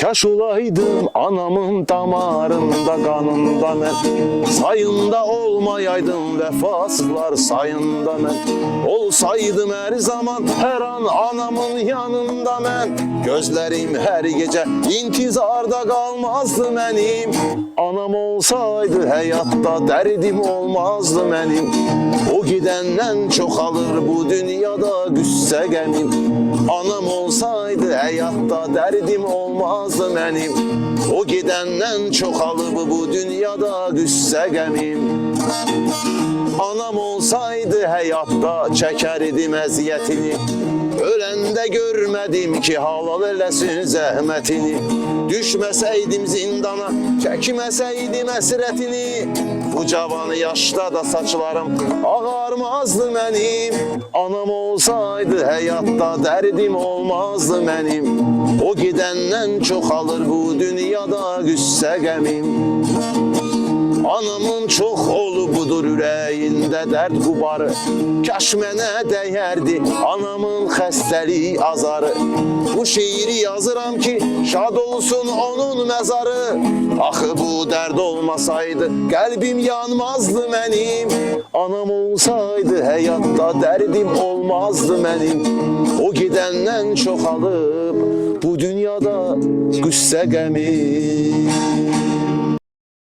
Kaş olaydım anamın damarında kanında ben Sayında olmayaydım vefasızlar sayında ben Olsaydım her zaman her an anamın yanında ben Gözlerim her gece intizarda kalmazdı benim. Anam olsaydı hayatta derdim olmazdı benim. O gidenden çok alır bu dünyada güsse gemim Anam olsaydı hayatta derdim olmazdı benim. O gidenden çok alır bu dünyada güsse gemim Anam olsaydı hayatta çekerdim eziyetini Ölende görmedim ki halal eləsin zəhmətini. Düşməsəydim zindana, çəkməsəydim əsrətini. Bu cavanı yaşda da saçlarım ağarmazdı mənim. Anam olsaydı həyatda dərdim olmazdı mənim. O gedəndən çox alır bu dünyada qüssə qəmim. Anamın çox olubudur ürəyində dərd qubarı Kaş mənə dəyərdi anamın xəstəliyi azarı. Bu şeiri yazıram ki şad olsun onun məzarı. Axı bu dərd olmasaydı qəlbim yanmazdı mənim. Anam olsaydı həyatda dərdim olmazdı mənim. O gedəndən çox alıb bu dünyada qüssə qəmi